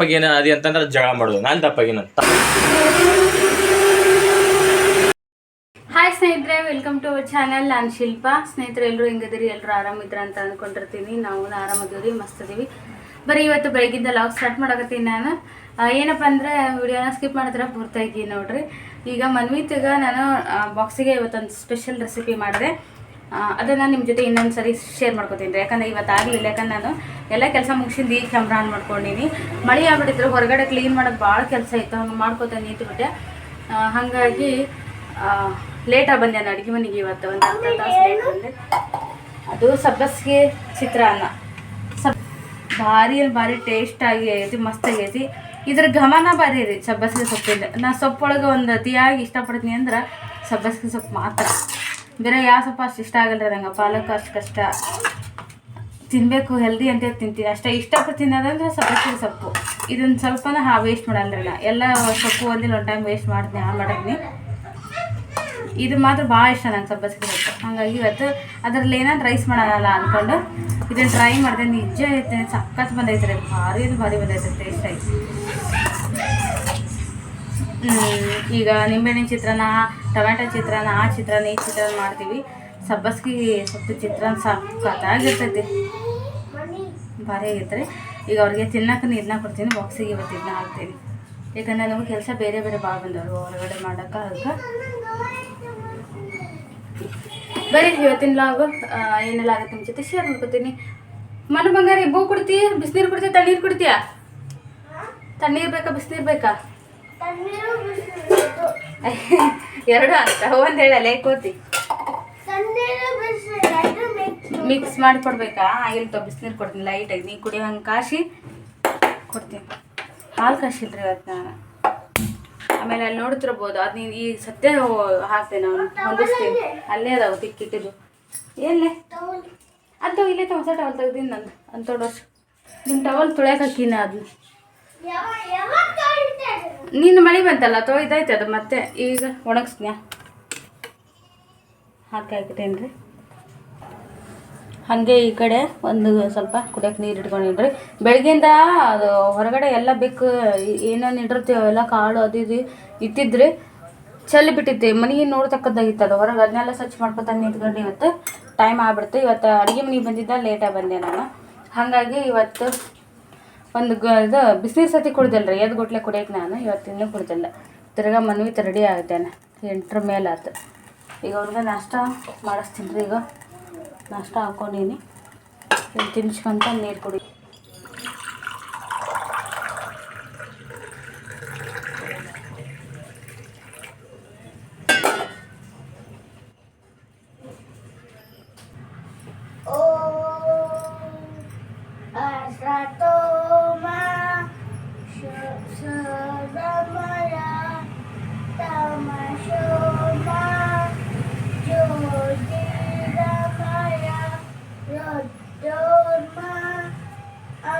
ದಪ್ಪಗೇನ ಅದಿ ಅಂತಂದ್ರೆ ಜಗಳ ಮಾಡೋದು, ನಾನು ದಪ್ಪಗೇನ ಹಾಯ್ ಸ್ನೇಹಿತರೆ ವೆಲ್ಕಮ್ ಟು ಅವರ್ ಚಾನಲ್ ನಾನು ಶಿಲ್ಪ. ಸ್ನೇಹಿತರೆ ಎಲ್ಲರೂ ಹೆಂಗದಿರಿ ಎಲ್ಲರೂ ಆರಾಮಿದ್ರ ಅಂತ ಅಂದ್ಕೊಂಡಿರ್ತೀನಿ ನಾವು ಆರಾಮದೀವಿ ಮಸ್ತ್ ಅದೀವಿ ಬರೀ ಇವತ್ತು ಬೆಳಗಿಂದ ಲಾಗ್ ಸ್ಟಾರ್ಟ್ ಮಾಡಕತ್ತೀನಿ ನಾನು. ಏನಪ್ಪ ಅಂದರೆ, ವಿಡಿಯೋನ ಸ್ಕಿಪ್ ಮಾಡಿದ್ರೆ ಪೂರ್ತಿಯಾಗಿ ನೋಡ್ರಿ. ಈಗ ಮನ್ವಿತ್ಗ ನಾನು ಬಾಕ್ಸಿಗೆ ಇವತ್ತೊಂದು ಸ್ಪೆಷಲ್ ರೆಸಿಪಿ ಮಾಡಿದೆ. ಅದನ್ನು ನಿಮ್ಮ ಜೊತೆ ಇನ್ನೊಂದು ಸರಿ ಶೇರ್ ಮಾಡ್ಕೊತೀನಿ ರೀ. ಯಾಕಂದ್ರೆ ಇವತ್ತು ಆಗಲಿಲ್ಲ. ಯಾಕಂದ್ರೆ ನಾನು ಎಲ್ಲ ಕೆಲಸ ಮುಗಿಸಿದ್ದು ಈಗ ಕ್ಯಾಮ್ರಾ ಆನ್ ಮಾಡ್ಕೊಂಡಿನಿ. ಮಳೆ ಆಗ್ಬಿಟ್ಟಿದ್ರು ಹೊರಗಡೆ ಕ್ಲೀನ್ ಮಾಡೋದು ಭಾಳ ಕೆಲಸ ಇತ್ತು. ಹಂಗೆ ಮಾಡ್ಕೋತ ನಿಂತುಬಿಟ್ಟೆ. ಹಾಗಾಗಿ ಲೇಟಾಗಿ ಬಂದೆ ನಾನು ಅಡುಗೆ ಮನೆಗೆ ಇವತ್ತು. ಒಂದು ಅರ್ಧ ತಾಸು ಅದು ಸಬ್ಬಸ್ಗೆ ಚಿತ್ರಾನ್ನ ಸಬ್ ಭಾರಿ ಭಾರಿ ಟೇಸ್ಟಾಗಿ ಆಗಿ ಆಗೈತಿ ಮಸ್ತ್ ಆಗೈತಿ ಇದ್ರ ಘಮನ ಭಾರಿ ರೀ ಸಬ್ಬಸ್ಗೆ ಸೊಪ್ಪಿಂದ. ನಾ ಸೊಪ್ಪೊಳಗೆ ಒಂದು ಅತಿಯಾಗಿ ಇಷ್ಟಪಡ್ತೀನಿ ಅಂದ್ರೆ ಸಬ್ಬಸ್ಗೆ ಸೊಪ್ಪು ಮಾತ್ರ. ಬೇರೆ ಯಾವ ಸ್ವಲ್ಪ ಅಷ್ಟು ಇಷ್ಟ ಆಗಲ್ಲ ರೀ ನಂಗೆ? ಪಾಲಕ್ ಅಷ್ಟು ಕಷ್ಟ. ತಿನ್ನಬೇಕು ಹೆಲ್ದಿ ಅಂತ ತಿಂತೀನಿ. ಅಷ್ಟೇ ಇಷ್ಟಪಟ್ಟು ತಿನ್ನೋದಂದ್ರೆ ಸಬ್ಬಸಿಗೆ ಸೊಪ್ಪು. ಇದನ್ನು ಸ್ವಲ್ಪನ ಹಾ ವೇಸ್ಟ್ ಮಾಡಲ್ಲ ಎಲ್ಲ ಸೊಪ್ಪು ಒಂದಿಲ್ಲ, ಒಂದು ಟೈಮ್ ವೇಸ್ಟ್ ಮಾಡ್ತೀನಿ ಹಾಳು ಮಾಡಿದ್ನಿ ಇದು ಮಾತ್ರ ಭಾಳ ಇಷ್ಟ ನಂಗೆ ಸಬ್ಬಸಿಗೆ ಸೊಪ್ಪು. ಹಾಗಾಗಿ ಇವತ್ತು ಅದರಲ್ಲಿ ಏನಾದ್ರು ರೈಸ್ ಮಾಡೋಣಲ್ಲ ಅಂದ್ಕೊಂಡು ಇದನ್ನು ಟ್ರೈ ಮಾಡಿದೆ. ನಿಜ ಐತೆ ಸಖತ್ ಬಂದೈತೆ ರೀ. ಭಾರಿ ಭಾರಿ ಬಂದೈತೆ ಟೇಸ್ಟ್ ಐತಿ ಈಗ ನಿಂಬೆಹಣ್ಣಿನ ಚಿತ್ರಾನ್ನ, ಟೊಮ್ಯಾಟೊ ಚಿತ್ರಾನ್ನ, ಆ ಚಿತ್ರಾನ್ನ, ಈ ಚಿತ್ರಾನ್ನ ಮಾಡ್ತೀವಿ. ಸಬ್ಬಸ್ಗಿ ಸೊಪ್ಪು ಚಿತ್ರಾನ್ನ ಸಾಕಾಗಿರ್ತೈತಿ ಭಾರಿ ಆಗಿರ್ತಾರೆ ಈಗ ಅವ್ರಿಗೆ ತಿನ್ನಕ್ಕೆ ನೀರನ್ನ ಕೊಡ್ತೀನಿ ಬಾಕ್ಸಿಗೆ ಇವತ್ತು ಇದನ್ನ ಹಾಕ್ತೀನಿ. ಯಾಕಂದರೆ ನಮಗೆ ಕೆಲಸ ಬೇರೆ ಬೇರೆ ಭಾಳ ಬಂದವರು ಹೊರಗಡೆ ಮಾಡೋಕೆ ಅದಕ್ಕೆ. ಬರೀ ಇವತ್ತಿನ ಲಾಗು ಏನೆಲ್ಲ ಆಗುತ್ತೆ ನಿಮ್ಮ ಜೊತೆ ಶೇರ್ ಮಾಡ್ಕೊತೀನಿ. ಮನೆ ಬಂಗಾರಿ ಬೂ ಕುಡ್ತೀಯ, ಬಿಸಿನೀರು ಕುಡ್ತೀಯ, ತಣ್ಣೀರು ಕೊಡ್ತೀಯಾ? ತಣ್ಣೀರು ಬೇಕಾ, ಬಿಸಿನೀರು ಬೇಕಾ? ಎರಡು ಅಂತ ಒಂದು ಹೇಳಲ್ಲ ಕೋತಿ. ಮಿಕ್ಸ್ ಮಾಡಿ ಕೊಡ್ಬೇಕಾ ತ ಬಿಸಿನೀರು ಕೊಡ್ತೀನಿ ಲೈಟಾಗಿ ನೀ ಕುಡಿಯೋ ಹಂಗೆ ಕಾಶಿ, ಕೊಡ್ತೀನಿ. ಹಾಲು ಕಾಶಿಲ್ರಿ ಇವತ್ತು ನಾನು. ಆಮೇಲೆ ಅಲ್ಲಿ ನೋಡ್ತಿರ್ಬೋದು. ಅದು ನೀನು ಈ ಸತ್ಯ ಹಾಕ್ತೇನೆ ಅವನು ಹೊಂದಿಸ್ತೀನಿ. ಅಲ್ಲೇ ಅದಾವ, ತಿಕ್ಕಿಟ್ಟಿದ್ದು. ಎಲ್ಲೇ ಅದು ಇಲ್ಲೇ ತಗೊಂಡು ಟವಲ್ ತೆಗ್ದೀನಿ ನಂದು. ಅಂತ ವರ್ಷ. ನಿಮ್ಮ ಟವಲ್ ತುಳಿಯಕ್ಕೆ ಹಾಕಿನ ಅದನ್ನ ನೀನು ಮಳೆ ಬಂತಲ್ಲ ತೊಯ್ದೈತೆ ಅದು ಮತ್ತೆ. ಈಗ ಒಣಗಿಸ್ನ್ಯಾ ಹಾಕಿ ರೀ ಹಾಗೆ ಈ ಕಡೆ ಒಂದು ಸ್ವಲ್ಪ ಕುಡಿಯೋಕೆ ನೀರು ಇಟ್ಕೊಂಡಿನ್ರಿ. ಬೆಳಗ್ಗೆಯಿಂದ ಅದು ಹೊರಗಡೆ ಎಲ್ಲ ಬೇಕು ಏನೇನು ಇಟ್ಟಿರ್ತೀವಿ ಎಲ್ಲ ಕಾಳು ಅದು ಇದು ಇಟ್ಟಿದ್ರಿ. ಚೆಲ್ಲಿ ಬಿಟ್ಟಿತ್ತು. ಮನೆಗೆ ನೋಡ್ತಕ್ಕದ್ದಾಗಿತ್ತು ಅದು. ಹೊರಗೆ ಅದನ್ನೆಲ್ಲ ಸ್ವಚ್ಛ ಮಾಡ್ಕೊತ ನಿಂತ್ಕೊಂಡು ಇವತ್ತು. ಟೈಮ್ ಆಗ್ಬಿಡ್ತು. ಇವತ್ತು ಅಡುಗೆ ಮನೆಗೆ ಬಂದಿದ್ದ ಲೇಟಾಗಿ ಬಂದೆ ನಾನು. ಹಾಗಾಗಿ ಇವತ್ತು ಒಂದು ಗ ಇದು ಬಿಸಿನೀರು ಸತಿ ರೀ ಎದ್ದು ಗುಟ್ಲೆ ಕುಡಿಯೋಕೆ ನಾನು ಇವತ್ತು ಇನ್ನೂ ಕುಡ್ದಿಲ್ಲ. ತಿರ್ಗಾ ಮನ್ವಿತ್ ರೆಡಿ ಆಗಿದ್ದೇನೆ, ಎಂಟ್ರ ಮೇಲೆ ಆತು. ಈಗ ಅವ್ರಿಗೆ ನಾಷ್ಟ ಮಾಡಿಸ್ತೀನಿ ರೀ ಈಗ. ನಾಷ್ಟ ಹಾಕ್ಕೊಂಡೀನಿ ತಿನ್ಸ್ಕೊಂತ ನೀರು ಕುಡಿ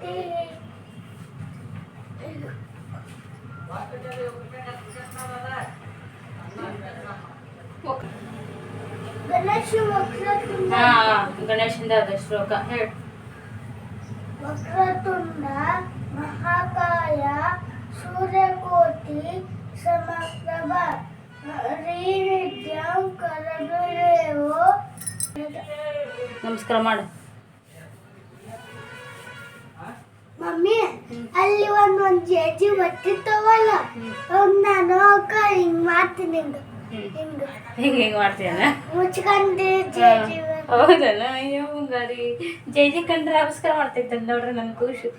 ಶಾಂತಿ ಶಾಂತಿ ಗಣೇಶ ವಕ್ರತುಂಡ ಹಾಂ ಗಣೇಶಂದ ಅದು ಶ್ಲೋಕ ಹೇಳಿ ವಕ್ರತುಂಡ ಮಹಾಕಾಯ ಸೂರ್ಯಕೋಟಿ ಸಮಪ್ರಭ ಶ್ರೀನಿತ್ಯಂ ಕರಗುರೇವೋ ನಮಸ್ಕಾರ ಮಾಡು ಮಮ್ಮಿ ಅಲ್ಲಿ ಒಂದು ಒಂದು ಜೇಜಿ ಬರ್ತಿತ್ತವಲ್ಲ ಅವ್ನ್ ನಾನು ಅಕ್ಕ ಹಿಂಗ್ ಮಾಡ್ತೀನಿ ಹಿಂಗ ಹಿಂಗ. ಹಿಂಗೆ ಹಿಂಗೆ ಮಾಡ್ತೀಯನ ಮುಚ್ಕೊಂಡು ಜೇಜಿ ಹೌದಲ್ಲ? ಅಯ್ಯೋ ಮುಂಗಾರಿ ಜೇಜಿ ಕಂಡ್ರೆ ನಮಸ್ಕಾರ ಮಾಡ್ತೈತೆ ನೋಡ್ರಿ ನನ್ ಖುಷಿ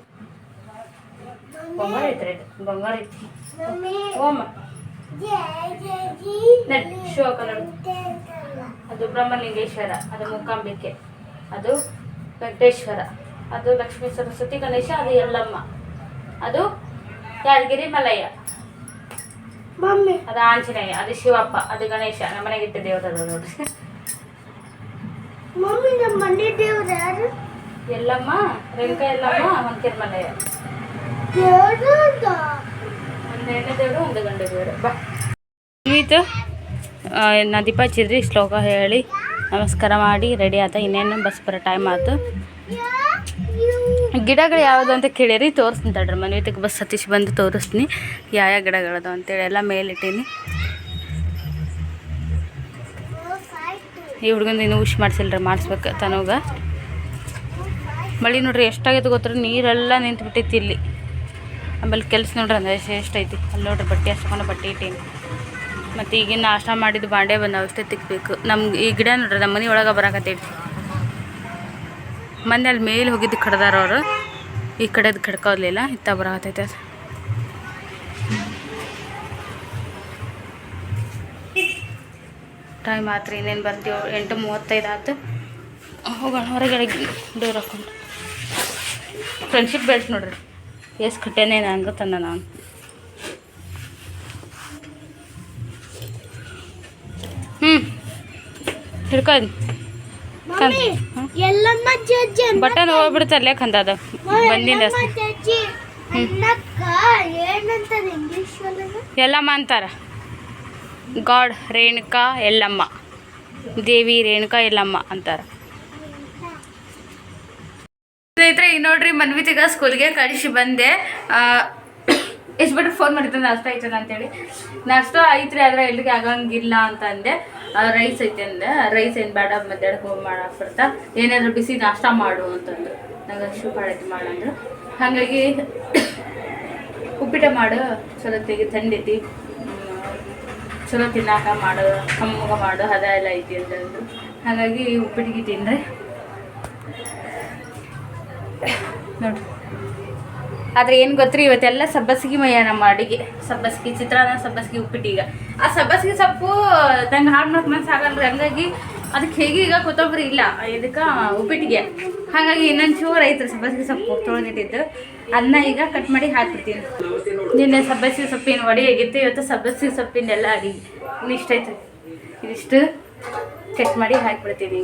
ಬಂಗಾರ ಐತ್ರಿ ಬಂಗಾರ ಐತಿ ಓಮ ನಡಿ. ಶಿವ ಅದು ಬ್ರಹ್ಮಲಿಂಗೇಶ್ವರ ಅದು ಮೂಕಾಂಬಿಕೆ. ಅದು ವೆಂಕಟೇಶ್ವರ. ಅದು ಲಕ್ಷ್ಮೀ ಸರಸ್ವತಿ ಗಣೇಶ ಅದು ಎಲ್ಲಮ್ಮ ಅದು ಯಾದಗಿರಿ ಮಲಯ್ಯ. ಮಮ್ಮಿ. ಅದು ಆಂಜನೇಯ ಅದು ಶಿವಪ್ಪ ಅದು ಗಣೇಶ. ನಮ್ಮ ಮನೆಗೆ ಇಟ್ಟ ದೇವರದ ನೋಡ್ರಿ. ಮಮ್ಮಿ ನಮ್ಮ ಮನೆ ದೇವ್ರು ಯಾರು? ಎಲ್ಲಮ್ಮ ರೇಣುಕಾ ಎಲ್ಲಮ್ಮ ಹೊಂಕೆರ್ ಮಲಯ್ಯ. ಒಂದು ಹೆಣ್ಣು ದೇವರು ಒಂದು ಗಂಡ ದೇವರು. ಬಾ. ಮುಗೀತು ನಾ ದೀಪ ಹಚ್ಚಿದ್ರಿ ಶ್ಲೋಕ ಹೇಳಿ. ನಮಸ್ಕಾರ ಮಾಡಿ ರೆಡಿ ಆಯ್ತಾ ಇನ್ನೇನು ಬಸ್ ಬರೋ ಟೈಮ್ ಆಯ್ತು ಗಿಡಗಳು ಯಾವುದು ಅಂತ ಕೇಳಿರಿ, ತೋರಿಸ್ತೀನಿ ತಡ್ರಿ ಮನ್ವಿತಕ್ಕೆ ಬಸ್ ಸತೀಶ್ ಬಂದು ತೋರಿಸ್ತೀನಿ. ಯಾವ ಯಾವ ಗಿಡಗಳದು ಅಂತೇಳಿ ಎಲ್ಲ ಮೇಲಿಟ್ಟೀನಿ. ಈ ಹುಡುಗನ ಇನ್ನೂ ಉಶ್ ಮಾಡಿಸಿಲ್ರಿ, ಮಾಡಿಸ್ಬೇಕು ತನಗ ಮಳೆ ನೋಡ್ರಿ ಎಷ್ಟಾಗೈತೆ ಗೊತ್ತರ, ನೀರೆಲ್ಲ ನಿಂತ್ಬಿಟ್ಟೈತಿ ಇಲ್ಲಿ. ಆಮೇಲೆ ಕೆಲಸ ನೋಡ್ರಿ ಅಂದ್ರೆ ಎಷ್ಟೈತಿ ಅಲ್ಲಿ ನೋಡ್ರಿ ಬಟ್ಟೆ ಹಚ್ಕೊಂಡು ಬಟ್ಟೆ ಇಟ್ಟೀನಿ. ಮತ್ತು ಈಗಿನ ನಾಷ್ಟ ಮಾಡಿದ್ದು ಬಾಂಡೆ ಬಂದು ಅವಷ್ಟೇ ತಿಕ್ಬೇಕು. ನಮ್ಗೆ ಈ ಗಿಡ ನೋಡ್ರಿ ನಮ್ಮ ಮನೆ ಒಳಗೆ ಬರಾಕತ್ತೈತಿ ಮೊನ್ನೆ ಅಲ್ಲಿ ಮೇಲೆ ಹೋಗಿದ್ದು ಕಡ್ದಾರ ಅವರು. ಈ ಕಡೆದು ಕಡ್ಕೋಲಿಲ್ಲ ಇತ್ತ ಬರತೈತೆ ಅದು. ಟೈಮ್ ಆತ್ರಿ, ಇನ್ನೇನು ಬರ್ತೀವಿ? ಎಂಟು ಮೂವತ್ತೈದು ಆಯ್ತು ಹೋಗೋಣ ಹೊರಗಡೆ ಡೋರ್ ಹಾಕೊಂಡು ಫ್ರೆಂಡ್ಶಿಪ್ ಬೆಲ್ಟ್ ನೋಡ್ರಿ. ಎಸ್ ಕಟ್ಟೇನೆ ನಂಗೆ ತಂದ ನಾನು. ಹ್ಞೂ ಹಿಡ್ಕೊ ಮಮ್ಮಿ ಎಲ್ಲಮ್ಮ ಜಜ್ಜಿ ಬಟನ್ ಹೋಗ್ಬಿಡ್ತಲ್ಲೇ ಬಂದಿಂದ ಏನಂತಾರೆ ಇಂಗ್ಲಿಷ್ ಒಳಗೆ? ಎಲ್ಲಮ್ಮ ಅಂತಾರ? ಗಾಡ್ ರೇಣುಕಾ ಎಲ್ಲಮ್ಮ. ದೇವಿ ರೇಣುಕಾ ಎಲ್ಲಮ್ಮ ಅಂತಾರ. ಸ್ನೇಹಿತರೆ ಈಗ ನೋಡ್ರಿ ಮನ್ವಿತಿಗ ಸ್ಕೂಲ್ಗೆ ಕಳಿಸಿ ಬಂದೆ. ಎಷ್ಟು ಬಿಟ್ಟು ಫೋನ್ ಮಾಡಿದ್ದೆ ನಷ್ಟ ಆಯ್ತದ ಅಂತೇಳಿ. ನಷ್ಟ ಐತ್ರಿ ಆದ್ರೆ ಎಲ್ಲಿಗೆ ಆಗಂಗಿಲ್ಲ ಅಂತ ಅಂದೆ ರೈಸ್ ಐತೆ ಅಂದೆ ರೈಸ್ ಏನು ಬೇಡ, ಮಧ್ಯಾಹ್ನಕ್ಕೆ ಹೋಗಿ ಮಾಡಕ್ಕೆ ಬರ್ತಾ ಏನಾದರೂ ಬಿಸಿ ನಾಷ್ಟ ಮಾಡು ಅಂತಂದ್ರು. ನಂಗೆ ಅಷ್ಟು ಮಾಡೈತಿ ಮಾಡಂದ್ರು ಹಾಗಾಗಿ ಉಪ್ಪಿಟ್ಟು ಮಾಡು, ಚಲೋ ತೆಗಿ ತಂದೈತಿ ಚಲೋ ತಿನ್ನಾಕ ಮಾಡು, ಕಮ್ಮಗ ಮಾಡು, ಹದ ಎಲ್ಲ ಐತಿ ಅಂತಂದು ಹಾಗಾಗಿ ಉಪ್ಪಿಟ್ಟಿಗೆ ತಿನ್ರಿ ನೋಡ್ರಿ. ಆದ್ರೆ ಏನು ಗೊತ್ತ್ರಿ, ಇವತ್ತೆಲ್ಲ ಸಬ್ಬಸಿಗೆ ಮಯ್ಯ ನಮ್ಮ ಅಡುಗೆ. ಸಬ್ಬಸಿಗೆ ಚಿತ್ರಾನ್ನ, ಸಬ್ಬಸಿಗೆ ಈಗ. ಆ ಸಬ್ಬಸಿಗೆ ಸೊಪ್ಪು ನಂಗೆ ಹಾಡು ಮಾಡೋಕೆ ಮನ್ಸು ಆಗಲ್ರಿ. ಹಂಗಾಗಿ ಅದಕ್ಕೆ ಹೇಗೆ ಈಗ ಕೊತ್ತಂಬರಿ ಇಲ್ಲ, ಇದಕ್ಕೆ ಉಪ್ಪಿಟ್ಟಿಗೆ. ಹಾಗಾಗಿ ಇನ್ನೊಂದು ಚೂರು ಐತ್ರಿ ಸಬ್ಬಸಿಗೆ ಸೊಪ್ಪು ತೊಳೆದಿಟ್ಟಿದ್ದು ಅದನ್ನ ಈಗ ಕಟ್ ಮಾಡಿ ಹಾಕ್ಬಿಡ್ತೀನಿ. ನಿನ್ನೆ ಸಬ್ಬಸಿಗೆ ಸೊಪ್ಪಿನ ವಡೆ ಆಗಿತ್ತು, ಇವತ್ತು ಸಬ್ಬಸಿಗೆ ಸೊಪ್ಪಿನೆಲ್ಲ ಅಡಿಗೆ. ಆಯ್ತು ಇದಿಷ್ಟು ಕಟ್ ಮಾಡಿ ಹಾಕ್ಬಿಡ್ತೀನಿ.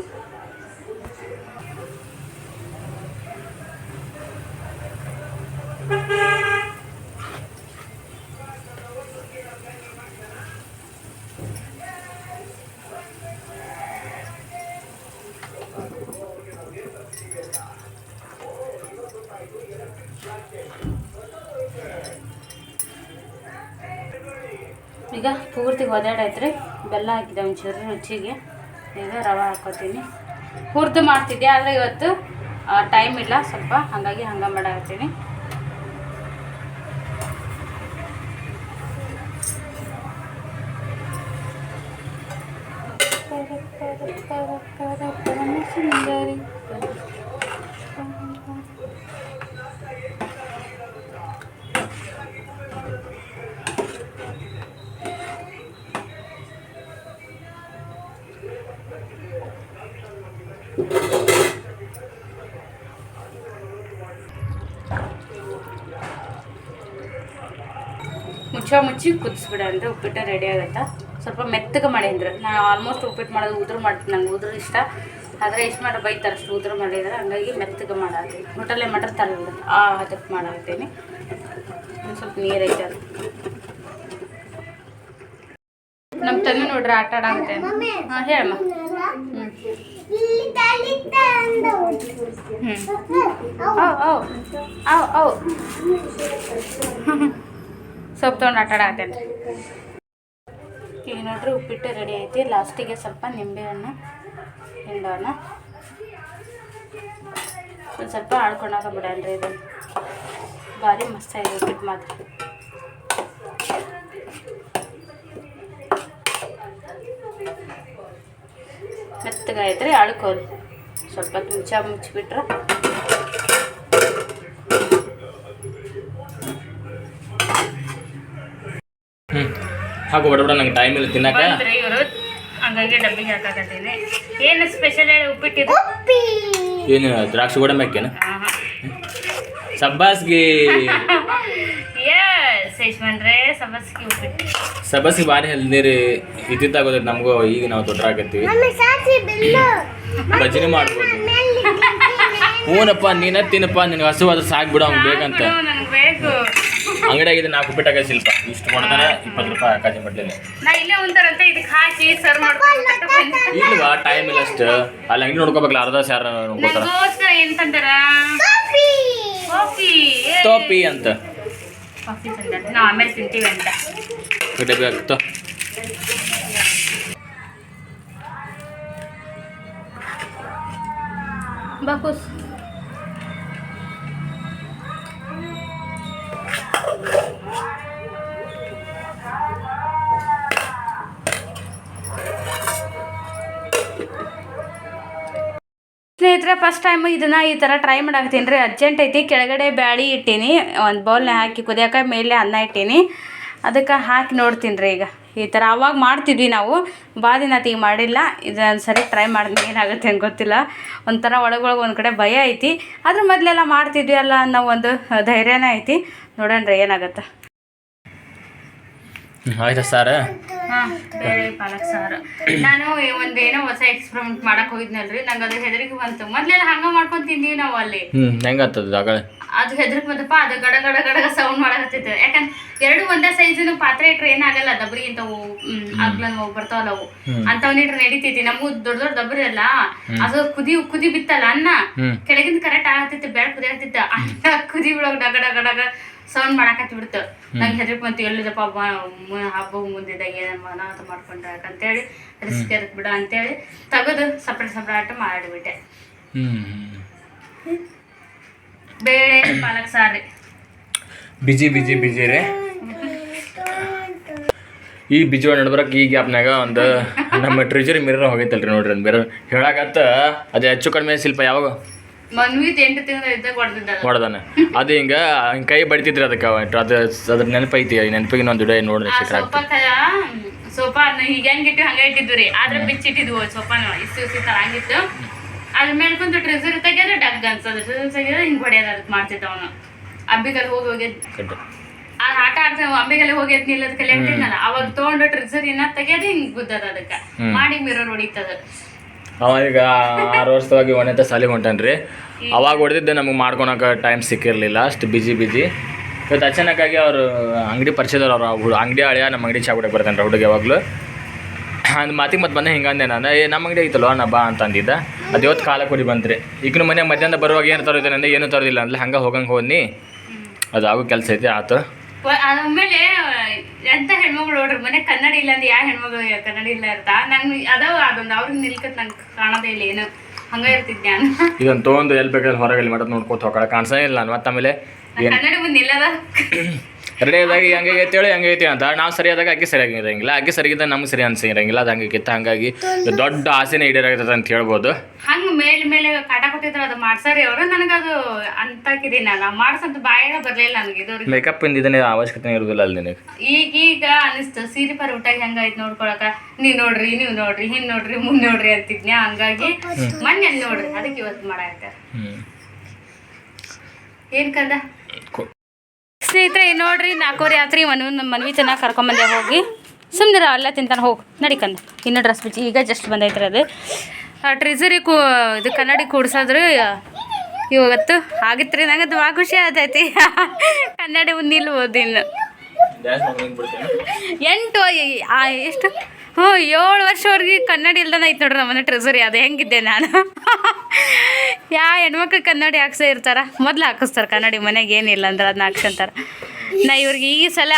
ಈಗ ಪೂರ್ತಿ ಒದಾಡೈತ್ರಿ ಬೆಲ್ಲ ಹಾಕಿದೆ ಒಂಚೂರು ರುಚಿಗೆ. ಈಗ ರವೆ ಹಾಕೋತೀನಿ. ಹುರಿದು ಮಾಡ್ತಿದ್ದೆ ಆದರೆ ಇವತ್ತು ಟೈಮ್ ಇಲ್ಲ. ಸ್ವಲ್ಪ ಹಾಗಾಗಿ ಹಂಗೆ ಮಾಡಾಕತ್ತೀನಿ. ಮುಚ್ಚ ಮುಚ್ಚಿ ಕುದಿಸ್ಬಿಡ ಅಂದ್ರೆ ಉಪ್ಪಿಟ್ಟು ರೆಡಿ ಆಗುತ್ತೆ ಸ್ವಲ್ಪ ಮೆತ್ತಗೆ ಮಾಡಿ ಅಂದ್ರೆ ನಾನು ಆಲ್ಮೋಸ್ಟ್ ಉಪ್ಪಿಟ್ಟು ಮಾಡೋದು ಉದ್ರು ಮಾಡ್ತೀನಿ ನಂಗೆ ಉದುರು ಇಷ್ಟ ಆದರೆ ಇಷ್ಟು ಮಾಡಿ ಬೈತಾರೆ ಅಷ್ಟು ಉದುರು ಮಾಡಿದ್ರೆ ಹಂಗಾಗಿ ಮೆತ್ತಗೆ ಮಾಡಾತೀನಿ ಹೋಟೆಲ್ಲೇ ಮಟರ್ ತರ ಆ ಅದಕ್ಕೆ ಮಾಡಾಕ್ತೀನಿ ಒಂದು ಸ್ವಲ್ಪ ನೀರೈತೆ ಅದು ನಮ್ಮ ತಂದೆ ನೋಡ್ರಿ ಆಟ ಆಡಾಗುತ್ತೆ ಹಾಂ ಹೇಳಮ್ಮ ಹ್ಞೂ ಹ್ಞೂ ಹ್ಞೂ ಹ್ಞೂ ಹ್ಞೂ ಓ ಸೊಪ್ಪು ತೊಗೊಂಡು ಆಟ ಆಡತ್ತೇನೆ ಈಗ ನೋಡ್ರಿ, ಉಪ್ಪಿಟ್ಟು ರೆಡಿ ಐತಿ. ಲಾಸ್ಟಿಗೆ ಸ್ವಲ್ಪ ನಿಂಬೆಹಣ್ಣು ಹಿಂಡೋಣ ಒಂದು ಸ್ವಲ್ಪ ಆಡ್ಕೊಂಡಾಗ ಬಿಡಲ್ರಿ ಇದು. ಭಾರಿ ಮಸ್ತ್ ಇದೆ ಉಪ್ಪಿಟ್ಟು ಮಾತ್ರ. ಮೆತ್ತಗಾಯ್ತ್ರಿ ಆಳ್ಕೋರಿ ಸ್ವಲ್ಪ ಮುಚ್ಚ ಮುಚ್ಚಿಬಿಟ್ರೆ ಹ್ಞೂ ಹಾಕು ಬಡಬಡ ಬಡ ನಂಗೆ ಟೈಮ್ ಇಲ್ಲ ತಿನ್ನಕ ಬಂದ್ರೆ ಇವರು ಹಂಗಾಗಿ ಡಬ್ಬಿಗೆ ಹಾಕಾಕತ್ತೀನಿ. ಏನು ಸ್ಪೆಷಲ್ ಹೇಳಿ ಉಪ್ಪಿಟ್ಟಿದ್ದು? ಉಪ್ಪಿ. ಏನು ದ್ರಾಕ್ಷಿ ಗೋಡಂಬಿ ಹಾಕ್ಯನ. ಸಬ್ಬಾಸ್ಗೆ. Yes. ಯಜಮಾನ್ರೆ ಸಬಸ್ಗೆ ಉಪ್ಪಿಟ್ಟು. ಸಬಸ್ಗೆ ಭಾರಿ ಹೆಲ್ದಿರಿ ಇದ್ದಿದ್ದಾಗೋದ್ರೆ ನಮಗೂ ಈಗ ನಾವು ದೊಡ್ಡರಾಗತ್ತೀವಿ. ಆಗತ್ತೀವಿ ಸಾಸಿ ಬಿಲ್ಲು. ಭಜನೆ ಮಾಡ್ಬೋದು. ಹ್ಞೂನಪ್ಪ ನೀನ ತಿನ್ನಪ್ಪ ನಿನಗೆ ಹಸುವಾದ್ರೆ ಸಾಕು ಬಿಡು ಅವ್ನು ಬೇಕಂತ ನನಗೆ ಬೇಕು. ಅಂಗಡಿಯಾಗಿದೆ ನಾಲ್ಕು ಉಪ್ಪಿಟ್ಟಾಗ ಶಿಲ್ಪ. ಇಷ್ಟು ಕೊಡ್ತಾರೆ ಇಪ್ಪತ್ತು ರೂಪಾಯಿ ಕಾಜಿ ಮಡ್ಲಿಲ್ಲ ನಾ ಇಲ್ಲೇ ಒಂದರಂತೆ ಇದಕ್ಕೆ ಹಾಕಿ ಸರ್ವ್ ಮಾಡ್ಕೊಂಡು ಇಲ್ವಾ? ಟೈಮ್ ಇಲ್ಲ ಅಷ್ಟು. ಅಲ್ಲಿ ಅಂಗಡಿ ನೋಡ್ಕೋಬೇಕಲ್ಲ ಅರ್ಧ ಸಾರ ನೋಡ್ಕೋತಾರ. ಕಾಫಿ ಟೋಪಿ ಅಂತ. ಕಾಫಿ ತಂದಾರ. ನಾವು ಆಮೇಲೆ ತಿಂತೀವಿ ಅಂತ. ಡಬ್ಬಿ ಆಗ್ತೋ ಬಾಕೂಸ್ ಸ್ನೇಹಿತರೆ ಫಸ್ಟ್ ಟೈಮ್ ಇದನ್ನ ಈ ಥರ ಟ್ರೈ ಮಾಡಾಕತ್ತೀನಿ ರೀ. ಅರ್ಜೆಂಟ್ ಐತಿ. ಕೆಳಗಡೆ ಬ್ಯಾಳಿ ಇಟ್ಟೀನಿ. ಒಂದು ಬೌಲ್ನ ಹಾಕಿ ಕುದಿಯೋಕೆ ಮೇಲೆ ಅನ್ನ ಇಟ್ಟೀನಿ. ಅದಕ್ಕೆ ಹಾಕಿ ನೋಡ್ತೀನಿ ರೀ ಈಗ. ಈ ಥರ ಅವಾಗ ಮಾಡ್ತಿದ್ವಿ ನಾವು. ಭಾಳ ದಿನ ಈಗ ಮಾಡಿಲ್ಲ. ಇದೊಂದು ಸರಿ ಟ್ರೈ ಮಾಡಿದ್ಮೇಲೆ ಏನಾಗುತ್ತೆ ಅಂತ ಗೊತ್ತಿಲ್ಲ. ಒಂಥರ ಒಳಗೊಳಗೆ ಒಂದು ಕಡೆ ಭಯ ಐತಿ. ಅದ್ರ ಮೊದಲೆಲ್ಲ ಮಾಡ್ತಿದ್ವಿ ಅಲ್ಲ ಅನ್ನೋ ಒಂದು ಧೈರ್ಯನೇ ಐತಿ. ನೋಡೋಣ ರೀ ಏನಾಗುತ್ತೆ ಆಯ್ತಾ ಸಾರ? ಹಾಂ ಬೇಳೆ ಪಾಲಕ್ ಸಾರು. ನಾನು ಒಂದೇನೋ ಹೊಸ ಎಕ್ಸ್ಪರಿಮೆಂಟ್ ಮಾಡಕ್ ಹೋಗಿದ್ನಲ್ರಿ. ನಂಗೆ ಅದು ಹೆದರಿಕೆ ಬಂತು. ಮೊದ್ಲೆಲ್ಲ ಹಂಗ ಮಾಡ್ಕೊಂಡ್ ತಿಂದೀವಿ ನಾವು ಅಲ್ಲಿ. ಹ್ಞೂ ಹೆಂಗಾಗ್ತದ ಆಗಳ ಅದು ಹೆದರಿಕೆ ಬಂತಪ್ಪ ಅದು ಗಡ ಗಡ ಗಡಗ ಸೌಂಡ್ ಮಾಡಕತ್ತಿತ್ತು. ಯಾಕಂದ್ರೆ ಎರಡು ಒಂದೇ ಸೈಜಿನ ಪಾತ್ರೆ ಇಟ್ರೆ ಏನಾಗಲ್ಲ ದಬ್ರಿ ಇಂಥವು ಆಗ್ಲಂಗ್ ಬರ್ತಾವಲ್ಲ ಅವು. ಅಂತವನ್ನ ಇಟ್ರೆ ನಡೀತೈತಿ. ನಮಗೂ ದೊಡ್ಡ ದೊಡ್ಡ ದಬ್ರಿ ಅಲ್ಲ. ಅದು ಕುದಿ ಕುದಿ ಬಿತ್ತಲ್ಲ ಅನ್ನ. ಕೆಳಗಿಂದ ಕರೆಕ್ಟ್ ಆಗತ್ತಿತ್ತು ಬೆಳ ಕುದಿಯಾಕತ್ತಿತ್ತು. ಅನ್ನ ಕುದಿ ಬಿಡೋಗ ಡಗ ಡಗ ಡಗ ಸೌಂಡ್ ಮಾಡಾಕತ್ತಿ ಬಿಡ್ತು. ನಂಗೆ ಹೆದರಿಕೆ ಬಂತು ಎಲ್ಲಿದಪ್ಪ ಹಬ್ಬ ಮುಂದಿದ್ದಾಗ ಏನೇನು ಅನಾಹುತ ಮಾಡ್ಕೊಂಡ್ರೆ ಅಂತೇಳಿ ರಿಸ್ಕ್ ಇರಕ್ ಬಿಡ ಅಂತೇಳಿ ತೆಗೆದು ಸಪ್ರೇಟ್ ಸಪ್ರೇಟ್ ಮಾಡಿಬಿಟ್ಟೆ. ಬೇಳೆ ಪಾಲಕ್ ಸಾರಿ. ಬಿಜಿ ಬಿಜಿ ಬಿಜಿ ರೀ. ಈ ಬಿಜಿ ನಡ್ಬರಕ್ ಈ ಗ್ಯಾಪ್ನಾಗ ಒಂದು ನಮ್ಮ ಟ್ರೆಜರಿ ಮಿರರ್ ಹೋಗೈತಲ್ರಿ ನೋಡ್ರಿ ಮಿರರ್. ಹೇಳಾಕತ್ತ ಅದು ಹೆಚ್ಚು ಕಡಿಮೆ ಶಿಲ್ಪ ಯಾವಾಗ? ಮನ್ವಿತ್ ಎಂಟು ತಿಂಗಳ ಇದ್ದಾಗ ಹೊಡೆದಿದ್ದ ಹೊಡೆದಾನೆ. ಅದು ಹಿಂಗ ಹಿಂಗೆ ಕೈ ಬಡಿತಿದ್ರಿ ಅದಕ್ಕೆ ಅದು ಅದ್ರ ನೆನಪೈತಿ ನೆನಪಿಗೆ ಒಂದು ದುಡ ನೋಡ್ರಿ ಆ ಸಿಕ್ಕ್ರಾಗ್ತದೆ ಸೋಫಾ ಸೋಫಾ ಹೀಗ ಹೆಂಗ್ ಇಟ್ಟು ಹಂಗ ಇಟ್ಟಿದ್ವಿ ರೀ ಆದ್ರೆ ಬಿಚ್ಚಿಟ್ಟಿದ್ವು ಸೋಫಾನ. ಇಷ್ಟು ಇಷ್ಟು ತರ ಹಂಗಿತ್ತು. ಅದ್ರ ಮೇಲೆ ಕುಂತು ಟ್ರೆಸರ್ ತೆಗೆದ್ರೆ ಡಗ್ ಅನ್ಸೋದು ಟ್ರೆಸರ್ ತೆಗೆದ್ರೆ ಹಿಂಗ್ ಹೊಡೆಯೋದು ಅದಕ್ಕೆ ಮಾಡ್ತಿದ್ದ ಅವನು. ಅಂಬಿಗಲ್ಲಿ ಹೋಗಿ ಹೋಗಿ ಆ ಆಟ ಆಡ್ತಾವ ಅಂಬಿಗಲ್ಲಿ ಹೋಗಿ ಎತ್ ನಿಲ್ಲದ ಕಲಿಯಾಕ್ತಿದ್ನಲ್ಲ ಅವಾಗ ತೊಗೊಂಡು ಟ್ರೆಸರ್ ಇನ್ನ ತೆಗೆಯೋದು ಹಿಂಗ್ ಗುದ್ದದ ಅದಕ್ಕೆ. ಮಾಡಿ ಮಿರರ್ ಹೊಡಿತದ. ಅವ ಈಗ ಆರು ವರ್ಷವಾಗಿ ಒಂದನೇ ಸಾಲಿಗೆ ಹೊಂಟಾನ್ರಿ. ಅವಾಗ ಹೊಡೆದಿದ್ದೆ ನಮಗೆ ಮಾಡ್ಕೊಳಕ್ಕೆ ಟೈಮ್ ಸಿಕ್ಕಿರಲಿಲ್ಲ, ಅಷ್ಟು ಬಿಜಿ ಬಿಜಿ ಇವತ್ತು ಅಚಾನಕ್ಕಾಗಿ ಅವರು ಅಂಗಡಿ ಪರಿಚಯದವ್ರು ಅವ್ರು ಅಂಗಡಿ ಹಳೆಯ ನಮ್ಮ ಅಂಗಡಿ ಚಾ ಕುಡಿಯಕ್ಕೆ ಬರ್ತಾನೆ ಹುಡುಗ ಯಾವಾಗಲೂ. ಅಂದ್ ಮಾತಿಗೆ ಮತ್ತೆ ಬಂದೆ ಹಿಂಗಂದೆ ನಾನು, ಏ ನಮ್ಮ ಅಂಗಡಿ ಐತಲ್ವ ಅಣ್ಣ ಬಾ ಅಂತ ಅಂದಿದ್ದ. ಅದು ಇವತ್ತು ಕಾಲ ಕುಡಿ ಬಂತ್ರಿ. ಈಗಿನ ಮನೆ ಮಧ್ಯಾಹ್ನ ಬರುವಾಗ ಏನು ತರೋದೇನೆ ಅಂದ್ರೆ ಏನೂ ತರೋದಿಲ್ಲ ಅಂದ್ರೆ ಹಂಗೆ ಹೋಗಂಗೆ ಹೋದ್ನಿ. ಅದು ಆಗೋ ಕೆಲಸ ಐತಿ, ಆತು. ಆಮೇಲೆ ಎಂತ ಹೆಣ್ಮಗಳು ನೋಡ್ರಿ ಮನೆ ಕನ್ನಡ ಇಲ್ಲ ಅಂದ್ರೆ ಯಾವ ಹೆಣ್ಮಗಳು ಕನ್ನಡ ಇಲ್ಲ ಅಂತ. ನಂಗೆ ಅದಾವ ಅದೊಂದು ಅವ್ರಿಗೆ ನಿಲ್ಕತ್ ನಂಗೆ ಕಾಣೋದೇ ಇಲ್ಲ ಏನು. ಹಂಗ ಇರ್ತಿದ್ದೆ ನಾನು ಇದನ್ನು ತೊಗೊಂಡು ಎಲ್ಲಿ ಬೇಕಾದ್ರೆ ಹೊರಗೆ ಮಾಡೋದು ನೋಡ್ಕೋತ ಹೋಗೋಣ ಕಾಣಿಸೇ ಇಲ್ಲ ನಾನು ಮತ್ತೆ ಆಮೇಲೆ ಏನು ಕನ್ನಡಿ ಮುಂದೆ ನಿಲ್ಲದ. ರೆಡಿ ಆದಾಗ ಹಂಗೆ ಐತೇಳಿ ಹಂಗೆ ಐತಿ ಅಂತ. ನಾವು ಸರಿಯಾದಾಗ ಅಕ್ಕಿ ಸರಿಯಾಗಿ ಇರಂಗಿಲ್ಲ ಅಕ್ಕಿ ಸರಿಗಿದ್ದ ನಮ್ಗೆ ಸರಿ ಅನ್ಸಿರಂಗಿಲ್ಲ. ಅದು ಹಂಗಾಗಿತ್ತು ಕಿತ್ತ ಹಂಗಾಗಿ ದೊಡ್ಡ ಆಸೆನೇ ಈಡೇರಾಗ್ತದೆ ಅಂತ ಹೇಳ್ಬೋದು. ಹಂಗ ಮೇಲೆ ಮೇಲೆ ಕಾಟ ಕೊಟ್ಟಿದ್ರು ಅದು ಮಾಡ್ಸಾರಿ ಅವರು. ನನಗದು ನಾನು ಮಾಡ್ಸಂತ ಬಾಯಾಗ ಬರ್ಲಿಲ್ಲ ನನಗೆ ಇದು ಮೇಕಪ್ ಇದನ್ನ ಅವಶ್ಯಕತೆ ಇರೋದಿಲ್ಲ ಅಲ್ಲಿ ನಿನಗೆ? ಈಗೀಗ ಅನಿಸ್ತು. ಸೀರೆ ಪರ ಊಟಾಗಿ ಹೆಂಗಾಯ್ತು ನೋಡ್ಕೊಳಕ? ನೀ ನೋಡ್ರಿ ನೀವು ನೋಡ್ರಿ ಹಿಂಗ್ ನೋಡ್ರಿ ಮುಂದ್ ನೋಡ್ರಿ ಅಂತಿದ್ನ್ಯ? ಹಂಗಾಗಿ ಮೊನ್ನೆ ನೋಡ್ರಿ. ಅದಕ್ಕೆ ಇವತ್ತು ಹ್ಞೂ ಏನ್ ಕಂದ? ಸ್ನೇಹಿತರೆ ನೋಡ್ರಿ ನಾಲ್ಕೂವರೆ ಆತ್ರಿ ಮನು ನಮ್ಮ ಮನ್ವಿ ಚೆನ್ನಾಗಿ ಕರ್ಕೊಂಬಂದೆ ಹೋಗಿ. ಸುಮ್ಮನೆ ಅಲ್ಲ ತಿಂತಾನೆ ಹೋಗಿ ನಡಿಕಂದ. ಇನ್ನೂ ಡ್ರೆಸ್ ಬಿಚ್ಚಿ ಈಗ ಜಸ್ಟ್ ಬಂದೈತ್ರಿ ಅದು. ಟ್ರಿಸರಿ ಕೂ ಇದು ಕನ್ನಡಿ ಕೂಡ್ಸಾದ್ರು ಇವತ್ತು ಆಗಿತ್ತು ರೀ ನಂಗೆ ಅದು ಭಾಳ ಖುಷಿ ಆತೈತಿ ಕನ್ನಡಿ ನಿಲ್ಬೋದು ಇನ್ನು ಎಂಟು ಎಷ್ಟು? ಹ್ಞೂ ಏಳು ವರ್ಷವರೆಗೆ ಕನ್ನಡ ಇಲ್ದನ ಐತೆ ನೋಡ್ರಿ ನಮ್ಮನೆ ಟ್ರೆಸರಿ ಅದು ಹೆಂಗಿದ್ದೆ ನಾನು? ಯಾ ಹೆಣ್ಮಕ್ಳು ಕನ್ನಡಿ ಹಾಕ್ಸೇ ಇರ್ತಾರ? ಮೊದ್ಲು ಹಾಕಿಸ್ತಾರೆ ಕನ್ನಡಿ ಮನೆಗೆ ಏನಿಲ್ಲ ಅಂದ್ರೆ ಅದನ್ನ ಹಾಕ್ಸಂತಾರೆ. ನಾ ಇವ್ರಿಗೆ ಈ ಸಲ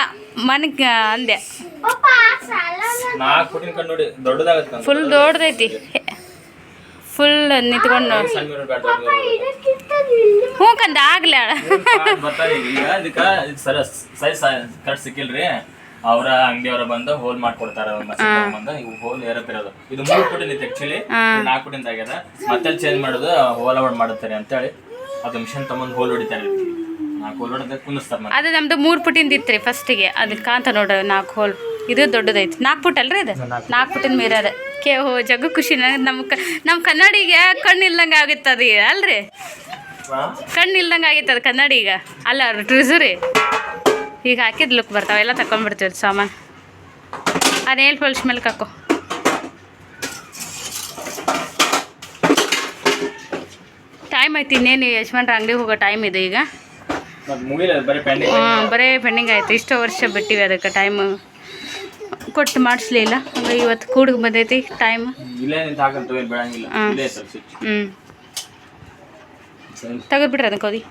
ಮನಗೆ ಅಂದೆ. ಫುಲ್ ದೊಡ್ಡದೈತಿ. ಫುಲ್ ನಿಂತ್ಕೊಂಡು ಹ್ಞೂ ಕಂದ ಆಗ್ಲೇ ಅವರ ಅಂಗಡಿಯವರ ಬಂದು ಹೋಲ್ ಮಾಡ್ಕೊಡ್ತಾರ ಬಂದು ಇವು ಹೋಲ್ ಏರಪಿರೋದು ಇದು ಮೂರು ಫುಟಿನ ಐತಿ ಆಕ್ಚುಲಿ ನಾಲ್ಕು ಫುಟಿಂದ ಆಗ್ಯದ ಮತ್ತೆ ಚೇಂಜ್ ಮಾಡೋದು ಹೋಲ್ ಔಟ್ ಮಾಡುತ್ತಾರೆ ಅಂತೇಳಿ. ಅದು ಮಿಷನ್ ತಗೊಂಡ್ ಹೋಲ್ ಹೊಡಿತಾರೆ. ನಾಲ್ಕು ಹೋಲ್ ಹೊಡೆದ ಕುಂದಿಸ್ತಾರೆ ಮತ್ತೆ. ಅದು ನಮ್ದು ಮೂರು ಪುಟಿಂದ ಇತ್ತು ರೀ ಫಸ್ಟಿಗೆ ಅದಕ್ಕೆ ಕಾಂತ ನೋಡ್ರಿ ನಾಲ್ಕು ಹೋಲ್ ಇದು ದೊಡ್ಡದೈತಿ ನಾಲ್ಕು ಫುಟ್ ಅಲ್ರಿ ಅದು ನಾಲ್ಕು ಪುಟಿನ ಮೀರದ ಕೇ ಹೋ ಜಗ್ಗು ಖುಷಿ. ನನಗೆ ನಮ್ಮ ಕ ನಮ್ಮ ಕನ್ನಡಿಗೆ ಕಣ್ಣು ಇಲ್ದಂಗೆ ಆಗಿತ್ತು ಅದು. ಅಲ್ರಿ? ಕಣ್ಣು ಇಲ್ದಂಗೆ ಆಗಿತ್ತು ಅದು ಕನ್ನಡಿ ಈಗ ಅಲ್ಲ ಟ್ರಿಸರಿ ಈಗ ಹಾಕಿದ ಲುಕ್ ಬರ್ತಾವೆ. ಎಲ್ಲ ತಗೊಂಡ್ಬಿಡ್ತೀವಿ ಸಾಮಾನು. ಆ ನೇಲ್ ಪಾಲಿಶ್ ಮೇಲೆ ಹಾಕೋ ಟೈಮ್ ಐತಿ ಇನ್ನೇನು ಯಜಮಾನ್ರ ಅಂಗಡಿಗೆ ಹೋಗೋ ಟೈಮ್ ಇದೆ ಈಗ. ಹಾಂ ಬರೇ ಪೆಂಡಿಂಗ್ ಆಯ್ತು. ಇಷ್ಟು ವರ್ಷ ಬಿಟ್ಟಿವಿ ಅದಕ್ಕೆ ಟೈಮ್ ಕೊಟ್ಟು ಮಾಡಿಸ್ಲಿಲ್ಲ. ಇವತ್ತು ಕೂಡಿಗೆ ಬಂದೈತಿ ಟೈಮ್ ಹ್ಞೂ ತೆಗೆದ್ಬಿಟ್ರೆ ಅದಕ್ಕೆ ಹೋದಿ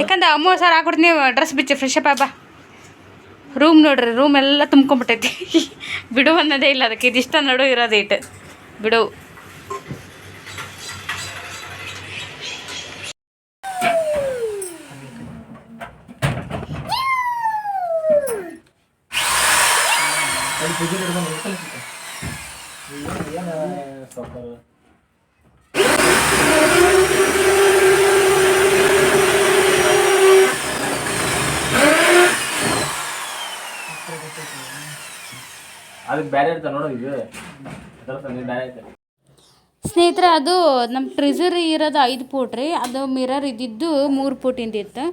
ಯಾಕಂದ್ರೆ ಅಮ್ಮ ಸರ್ ಹಾಕೊಡ್ತೀನಿ ಡ್ರೆಸ್ ಬಿಚ್ಚಿ ಫ್ರೆಶ್ ಅಪ್ ಬಾ. ರೂಮ್ ನೋಡ್ರಿ ರೂಮ್ ಎಲ್ಲ ತುಂಬ್ಕೊಂಬಿಟ್ಟೈತಿ. ಬಿಡು ಅನ್ನೋದೇ ಇಲ್ಲ ಅದಕ್ಕೆ ಇದಿಷ್ಟ ನಡು ಇರೋದು ಇಟ್ಟು ಬಿಡು. ಸ್ನೇಹಿತರೆ ಅದು ನಮ್ಮ ಟ್ರಿಸರ್ ಇರೋದು ಐದು ಫೂಟ್ ರೀ. ಅದು ಮಿರರ್ ಇದ್ದಿದ್ದು ಮೂರು ಫೂಟಿಂದ ಇತ್ತು.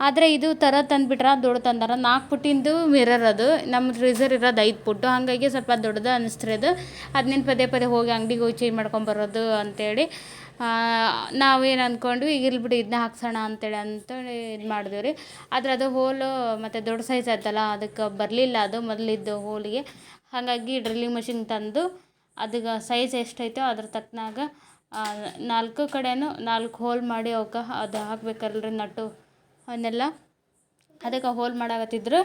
ಆದರೆ ಇದು ಥರ ತಂದುಬಿಟ್ರ ದೊಡ್ಡ ತಂದಾರ. ನಾಲ್ಕು ಫುಟ್ಟಿಂದು ಮಿರರ್ ಅದು. ನಮ್ಮ ಟ್ರಿಸರ್ ಇರೋದು ಐದು ಫುಟ್ಟು ಹಾಗಾಗಿ ಸ್ವಲ್ಪ ದೊಡ್ಡದು ಅನಿಸ್ತ್ರಿ ಅದು. ಅದನ್ನ ಪದೇ ಪದೇ ಹೋಗಿ ಅಂಗಡಿಗೆ ಹೋಗಿ ಚೇಂಜ್ ಮಾಡ್ಕೊಂಬರೋದು ಅಂತೇಳಿ. ಆ, ನಾವೇನು ಅಂದ್ಕೊಂಡ್ವಿ ಈಗ ಇಲ್ಲಿ ಬಿಡಿ ಇದನ್ನ ಹಾಕ್ಸೋಣ ಅಂತೇಳಿ ಅಂತೇಳಿ ಇದು ಮಾಡಿದ್ವಿ ರೀ. ಆದರೆ ಅದು ಹೋಲು ಮತ್ತು ದೊಡ್ಡ ಸೈಜ್ ಆಯ್ತಲ್ಲ ಅದಕ್ಕೆ ಬರಲಿಲ್ಲ ಅದು ಮೊದಲಿದ್ದು ಹೋಲಿಗೆ ಹಾಗಾಗಿ ಡ್ರಿಲ್ಲಿಂಗ್ ಮಷಿನ್ ತಂದು ಅದಕ್ಕೆ ಸೈಜ್ ಎಷ್ಟೈತೋ ಅದ್ರ ತಕ್ಕನಾಗ ನಾಲ್ಕು ಕಡೆನೂ ನಾಲ್ಕು ಹೋಲ್ ಮಾಡಿ ಅವಕ್ಕೆ ಅದು ಹಾಕ್ಬೇಕಲ್ರಿ ನಟ್ಟು ಅವನ್ನೆಲ್ಲ ಅದಕ್ಕೆ ಹೋಲ್ ಮಾಡಾಕತ್ತಿದ್ರು.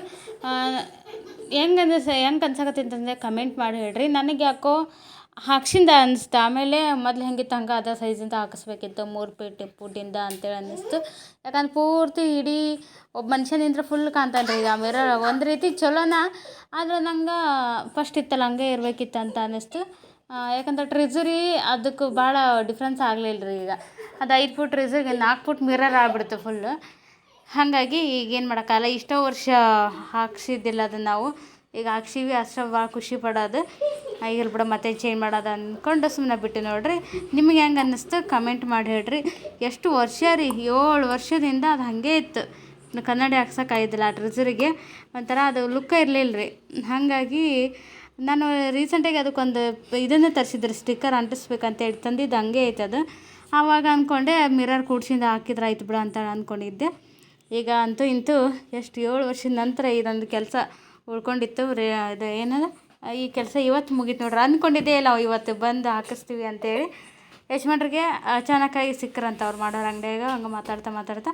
ಹೆಂಗಂದ್ರೆ ಸ, ಹೆಂಗೆ ಅನ್ಸಕತ್ತಂತಂದರೆ ಕಮೆಂಟ್ ಮಾಡಿ ಹೇಳ್ರಿ. ನನಗೆ ಯಾಕೋ ಹಾಕ್ಸಿಂದ ಅನ್ನಿಸ್ತು. ಆಮೇಲೆ ಮೊದ್ಲು ಹೆಂಗಿತ್ತು ಹಂಗೆ ಅದ ಸೈಜಿಂದ ಹಾಕಿಸ್ಬೇಕಿತ್ತು. ಮೂರು ಫೀಟ್ ಪುಟ್ಟಿಂದ ಅಂತೇಳಿ ಅನ್ನಿಸ್ತು. ಯಾಕಂದ್ರೆ ಪೂರ್ತಿ ಇಡೀ ಒಬ್ಬ ಮನುಷ್ಯನಿಂದ ಫುಲ್ ಕಾಣ್ತಾನೆ ರೀ ಈಗ ಮಿರರ್ ಒಂದು ರೀತಿ ಚಲೋನ ಆದ್ರೆ ನಂಗೆ ಫಸ್ಟ್ ಇತ್ತಲ್ಲ ಹಂಗೆ ಇರಬೇಕಿತ್ತು ಅಂತ ಅನ್ನಿಸ್ತು. ಆ, ಯಾಕಂದ್ರೆ ಟ್ರಿಜರಿ ಅದಕ್ಕೆ ಭಾಳ ಡಿಫ್ರೆನ್ಸ್ ಆಗಲಿಲ್ಲ ರೀ ಈಗ. ಅದು ಐದು ಫುಟ್ ಟ್ರಿಜರಿಗೆ ನಾಲ್ಕು ಫುಟ್ ಮಿರರ್ ಆಗ್ಬಿಡ್ತು ಫುಲ್ಲು ಹಾಗಾಗಿ ಈಗೇನು ಮಾಡೋಕ್ಕಲ್ಲ ಇಷ್ಟೋ ವರ್ಷ ಹಾಕ್ಸಿದ್ದಿಲ್ಲ ಅದನ್ನು ನಾವು. ಈಗ ಹಾಕ್ಸೀವಿ ಅಷ್ಟು ಭಾಳ ಖುಷಿ ಪಡೋದು. ಈಗ ಬಿಡ ಮತ್ತೆ ಚೇಂಜ್ ಮಾಡೋದು ಅಂದ್ಕೊಂಡು ಸುಮ್ಮನೆ ಬಿಟ್ಟು ನೋಡ್ರಿ. ನಿಮಗೆ ಹೆಂಗೆ ಅನ್ನಿಸ್ತು? ಕಮೆಂಟ್ ಮಾಡಿ ಹೇಳ್ರಿ. ಎಷ್ಟು ವರ್ಷ ರೀ? ಏಳು ವರ್ಷದಿಂದ ಅದು ಹಾಗೆ ಇತ್ತು. ಕನ್ನಡಿ ಹಾಕ್ಸೋಕ್ಕಾಗಿದ್ದಿಲ್ಲ ಆ ಟ್ರಿಜರಿಗೆ ಒಂಥರ ಅದು ಲುಕ್ಕ ಇರಲಿಲ್ಲ ರೀ. ಹಾಗಾಗಿ ನಾನು ರೀಸೆಂಟಾಗಿ ಅದಕ್ಕೊಂದು ಇದನ್ನು ತರಿಸಿದ್ರಿ ಸ್ಟಿಕ್ಕರ್ ಅಂಟಿಸ್ಬೇಕಂತ ಹೇಳಿ ತಂದಿದ್ದು ಹಂಗೆ ಐತೆ ಅದು. ಆವಾಗ ಅಂದ್ಕೊಂಡೆ ಮಿರರ್ ಕೂಡ್ಸಿಂದ ಹಾಕಿದ್ರೆ ಆಯ್ತು ಬಿಡ ಅಂತ ಅಂದ್ಕೊಂಡಿದ್ದೆ ಈಗ ಅಂತೂ ಇಂತೂ ಎಷ್ಟು ಏಳು ವರ್ಷದ ನಂತರ ಇದೊಂದು ಕೆಲಸ ಉಳ್ಕೊಂಡಿತ್ತು. ರೇ, ಇದು ಏನದ? ಈ ಕೆಲಸ ಇವತ್ತು ಮುಗೀತು ನೋಡ್ರಿ. ಅಂದ್ಕೊಂಡಿದ್ದೆ ಇಲ್ಲ ಇವತ್ತು ಬಂದು ಹಾಕಿಸ್ತೀವಿ ಅಂತೇಳಿ. ಯಜಮಾನ್ರಿಗೆ ಅಚಾನಕ್ಕಾಗಿ ಸಿಕ್ಕರಂತ ಅವ್ರು ಮಾಡೋರು ಅಂಗಡಿಯಾಗ, ಹಂಗೆ ಮಾತಾಡ್ತಾ ಮಾತಾಡ್ತಾ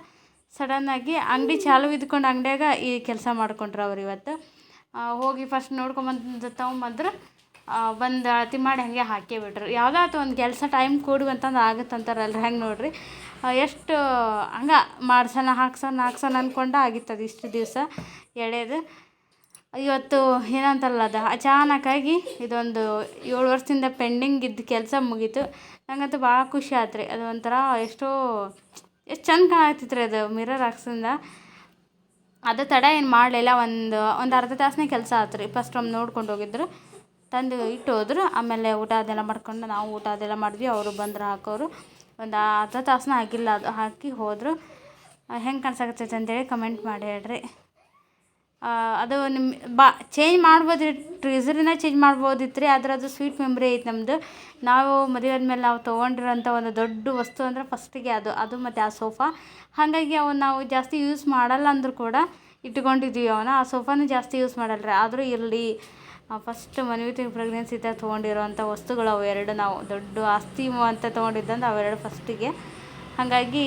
ಸಡನ್ನಾಗಿ ಅಂಗಡಿ ಚಾಲು ಇದ್ಕೊಂಡು ಅಂಗಡಿಯಾಗ ಈ ಕೆಲಸ ಮಾಡ್ಕೊಂಡ್ರು ಅವ್ರು ಇವತ್ತು. ಹೋಗಿ ಫಸ್ಟ್ ನೋಡ್ಕೊಂಬಂದು, ತೊಗೊಂಬಂದ್ರೆ. ಬಂದು ಅಳತಿ ಮಾಡಿ ಹಾಗೆ ಹಾಕೇ ಬಿಟ್ರು. ಯಾವುದಾದ್ರು ಒಂದು ಕೆಲಸ ಟೈಮ್ ಕೊಡು ಅಂತಂದು ಆಗುತ್ತಂತಾರಲ್ರಿ, ಹೆಂಗೆ ನೋಡ್ರಿ. ಎಷ್ಟು ಹಂಗೆ ಮಾಡ್ಸೋಣ, ಹಾಕ್ಸೋಣ ಹಾಕ್ಸೋಣ ಅಂದ್ಕೊಂಡು ಅದು ಇಷ್ಟು ದಿವಸ ಎಳೆದು ಇವತ್ತು ಏನಂತಾರಲ್ಲ, ಅದು ಅಚಾನಕ್ಕಾಗಿ ಇದೊಂದು ಏಳು ವರ್ಷದಿಂದ ಪೆಂಡಿಂಗ್ ಇದ್ದ ಕೆಲಸ ಮುಗೀತು. ನನಗಂತೂ ಭಾಳ ಖುಷಿ ಆಯ್ತು ರೀ ಅದು ಒಂಥರ ಎಷ್ಟೋ, ಎಷ್ಟು ಚಂದ ಕಾಣತ್ತಿತ್ತು ರೀ ಅದು ಮಿರರ್ ಹಾಕ್ಸಿಂದ ಅದು ತಡ ಏನು ಮಾಡಲಿಲ್ಲ ಒಂದು ಒಂದು ಅರ್ಧ ತಾಸನೇ ಕೆಲಸ ಆಯ್ತು ರೀ ಫಸ್ಟ್ ಒಮ್ಮೆ ನೋಡ್ಕೊಂಡು ಹೋಗಿದ್ರು. ತಂದು ಇಟ್ಟು ಹೋದ್ರು. ಆಮೇಲೆ ಊಟ ಅದೆಲ್ಲ ಮಾಡ್ಕೊಂಡು ನಾವು ಊಟ ಅದೆಲ್ಲ ಮಾಡಿದ್ವಿ. ಅವರು ಬಂದ್ರೆ ಹಾಕೋರು. ಒಂದು ಅರ್ಧ ತಾಸನ ಆಗಿಲ್ಲ ಅದು ಹಾಕಿ ಹೋದರು. ಹೆಂಗೆ ಕಾಣಿಸಾಕತ್ತೈತೆ ಅಂತೇಳಿ ಕಮೆಂಟ್ ಮಾಡಿ ಹೇಳ್ರಿ. ಅದು ನಿಮ್ಮ ಬಾ ಚೇಂಜ್ ಮಾಡ್ಬೋದು ಟ್ರೀಸರಿನ ಚೇಂಜ್ ಮಾಡ್ಬೋದಿತ್ತು ರೀ ಆದ್ರೆ ಅದು ಸ್ವೀಟ್ ಮೆಮ್ರಿ ಐತೆ ನಮ್ಮದು ನಾವು ಮದುವೆ ಆದಮೇಲೆ ನಾವು ತೊಗೊಂಡಿರೋಂಥ ಒಂದು ದೊಡ್ಡ ವಸ್ತು ಅಂದರೆ ಫಸ್ಟಿಗೆ ಅದು ಅದು ಮತ್ತು ಆ ಸೋಫಾ. ಹಾಗಾಗಿ ಅವನ್ನ ನಾವು ಜಾಸ್ತಿ ಯೂಸ್ ಮಾಡಲ್ಲ ಅಂದರೂ ಕೂಡ ಇಟ್ಕೊಂಡಿದ್ದೀವಿ ಅವನ್ನ. ಆ ಸೋಫಾನೂ ಜಾಸ್ತಿ ಯೂಸ್ ಮಾಡಲ್ಲ ರೀ ಆದರೂ ಇರಲಿ ಫಸ್ಟ್ ಮದುವೆ ಪ್ರೆಗ್ನೆನ್ಸಿ ಇದ್ದಾಗ ತೊಗೊಂಡಿರೋವಂಥ ವಸ್ತುಗಳು ಎರಡು ನಾವು ದೊಡ್ಡ ಆಸ್ತಿ ಅಂತ ತೊಗೊಂಡಿದ್ದಂದ್ರೆ ಅವೆರಡು ಫಸ್ಟಿಗೆ ಹಾಗಾಗಿ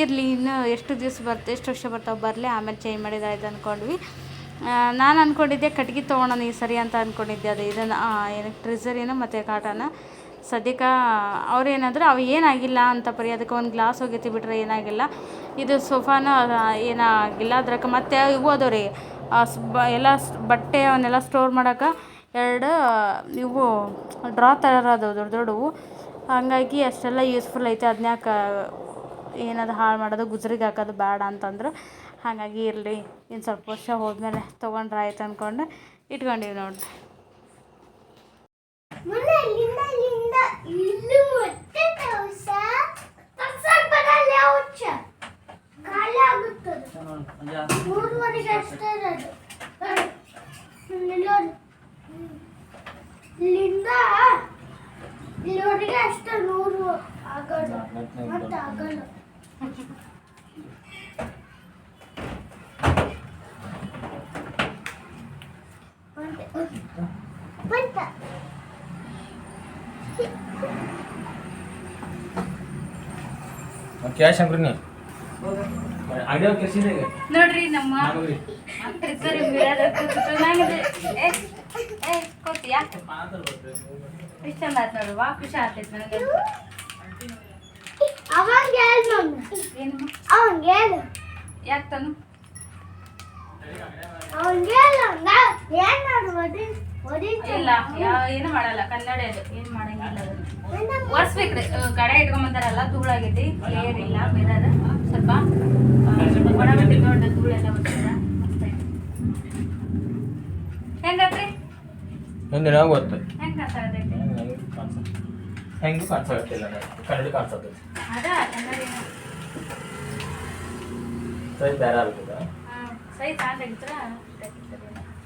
ಇರಲಿ, ಇನ್ನೂ ಎಷ್ಟು ದಿವಸ ಬರುತ್ತೆ ಎಷ್ಟು ವರ್ಷ ಬರ್ತಾವೆ ಬರಲಿ, ಆಮೇಲೆ ಚೇಂಜ್ ಮಾಡಿದಾಯ್ತು ಅಂದ್ಕೊಂಡ್ವಿ ನಾನು ಅಂದ್ಕೊಂಡಿದ್ದೆ ಕಟ್ಗೆ ತೊಗೊಳೋಣ ಈ ಸರಿ ಅಂತ ಅಂದ್ಕೊಂಡಿದ್ದೆ ಅದು ಇದನ್ನು ಏನು ಟ್ರಿಸರಿನ ಮತ್ತು ಕಾಟನ. ಸದ್ಯಕ್ಕೆ ಅವ್ರು ಏನಾದ್ರು, ಅವು ಏನಾಗಿಲ್ಲ ಅಂತ ಪರಿ ಅದಕ್ಕೆ ಒಂದು ಗ್ಲಾಸ್ ಹೋಗೈತಿ ಬಿಟ್ರೆ ಏನಾಗಿಲ್ಲ. ಇದು ಸೋಫಾನು ಏನಾಗಿಲ್ಲ. ಅದ್ರಾಗ ಮತ್ತೆ ಇವು ಅದಾವ ರೀ. ಎಲ್ಲ ಬಟ್ಟೆ ಅವನ್ನೆಲ್ಲ ಸ್ಟೋರ್ ಮಾಡೋಕೆ ಎರಡು ಇವು ಡ್ರಾ ಥರ ಅದಾವೆ ದೊಡ್ಡ ದೊಡ್ಡವು ಹಾಗಾಗಿ ಅಷ್ಟೆಲ್ಲ ಯೂಸ್ಫುಲ್ ಐತೆ. ಅದನ್ಯಾಕ ಏನದು ಹಾಳು ಮಾಡೋದು, ಗುಜ್ರಿಗೆ ಹಾಕೋದು ಬೇಡ ಅಂತಂದ್ರು. ಹಾಗಾಗಿ ಇರಲಿ ಇನ್ನು ಸ್ವಲ್ಪ ವರ್ಷ ಹೋದ್ಮೇಲೆ ತೊಗೊಂಡ್ರೆ ಆಯ್ತು ಅಂದ್ಕೊಂಡು ಇಟ್ಕೊಂಡಿವಿ ನೋಡ್ರಿ. ಮೊನ್ನೆ ಇಲ್ಲಿಂದ ಇಲ್ಲಿಂದ ಮತ್ತೆ ಮತ್ತೆ ತೋರ್ಸ ತಗ್ಸಕ್ ಬರಲ್ಲ ಹುಚ್ಚ ಖಾಲಿ ಆಗುತ್ತದೆ ಮೂರುವರೆಗೆ ಅಷ್ಟೇ ಇರೋದು ಇಲ್ಲಿ ನೋಡಿ. ಇಲ್ಲಿಂದ ಇಲ್ಲಿವರೆಗೆ ಅಷ್ಟೇ ನೂರು ಆಗೋದು ಮತ್ತೆ ಆಗಲ್ಲ ಬಂತ ಕ್ಯಾಶ್ ಅಂಗ್ರಿ ನೀ. ಐಡಿಯಾ ನೋಡ್ರಿ ನಮ್ಮ ನಾಲ್ಕು ಟ್ರಿಕ್ಕರ್ ಮಿರರ್ ಚೆನ್ನಾಗಿದೆ. ಏ ಏ ಕೊಡ್ತೀಯಾ ಇಷ್ಟ ಮಾತು ನೋಡು ವಾ ಖುಷಿ ಆಗ್ತೈತೆ ನನಗೆ. ಅವಂಗ ಹೇಳ ಮಮ್ಮಿ ಏನು? ಅವಂಗ ಹೇಳು. ಯಾಕೆ ತಾನು? ಅವಂಗ ಹೇಳು. ನಾ ಏನು ಇಲ್ಲ ಯಾ- ಏನು ಮಾಡಲ್ಲ ಕನ್ನಡ ಅದು. ಏನು ಮಾಡಂಗಿಲ್ಲ. ಒರೆಸ್ಬೇಕ್ರಿ. ಕಡೆ ಇಟ್ಕೊಂಬಂತಾರಲ್ಲ ಧೂಳಾಗೈತಿ ಕ್ಲಿಯರ್ ಇಲ್ಲ ಮಿರರ್. ಸ್ವಲ್ಪ ಒಣ ಬಿಟ್ಟು ದೊಡ್ಡ ಧೂಳೆಲ್ಲ ಬರ್ತದ ಹೆಂಗತ್ರಿ? ಹಿಂದೆ ನಾವು ಗೊತ್ತು. ಹೆಂಗೆ ಕಾಣ್ಸಾಕತ್ತೈತಿ? ಹೆಂಗೆ ಕಾಣಿಸೋಗ್ತಿಲ್ಲ ಕನ್ನಡ ಕಾಣಿಸೋದು ಅದ ಕನ್ನಡ ಸರಿ ಬೇರೆ ಆಗ್ತದ ಸೈ ಸಾಕಾಗಿತ್ರ